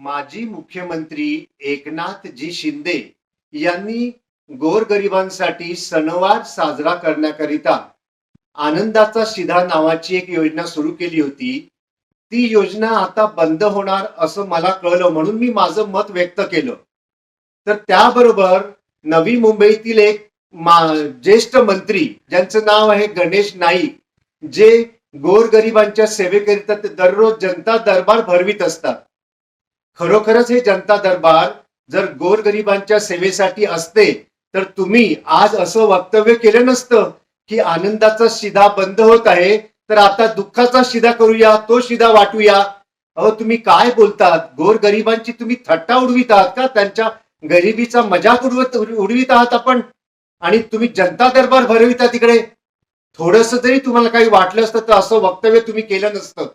माजी मुख्यमंत्री एकनाथजी शिंदे यांनी गोरगरिबांसाठी सणवार साजरा करण्याकरिता आनंदाचा शिधा नावाची एक योजना सुरू केली होती. ती योजना आता बंद होणार असं मला कळलं म्हणून मी माझं मत व्यक्त केलं. तर त्याबरोबर नवी मुंबईतील एक मा- ज्येष्ठ मंत्री ज्यांचं नाव आहे गणेश नाईक जे गोरगरिबांच्या सेवेकरिता ते दररोज जनता दरबार भरवीत असतात. खरोखरच हे जनता दरबार जर गोरगरिबांच्या सेवेसाठी असते तर तुम्ही आज असं वक्तव्य केलं नसतं की आनंदाचा शिधा बंद होत आहे तर आता दुःखाचा शिधा करूया तो शिधा वाटूया. अहो तुम्ही काय बोलतात? गोरगरिबांची तुम्ही थट्टा उडवीत आहात का? त्यांच्या गरिबीचा मजाक उडवत उडवीत आहात आपण. आणि तुम्ही जनता दरबार भरविता तिकडे. थोडस जरी तुम्हाला काही वाटलं असतं तर असं वक्तव्य तुम्ही केलं नसतं.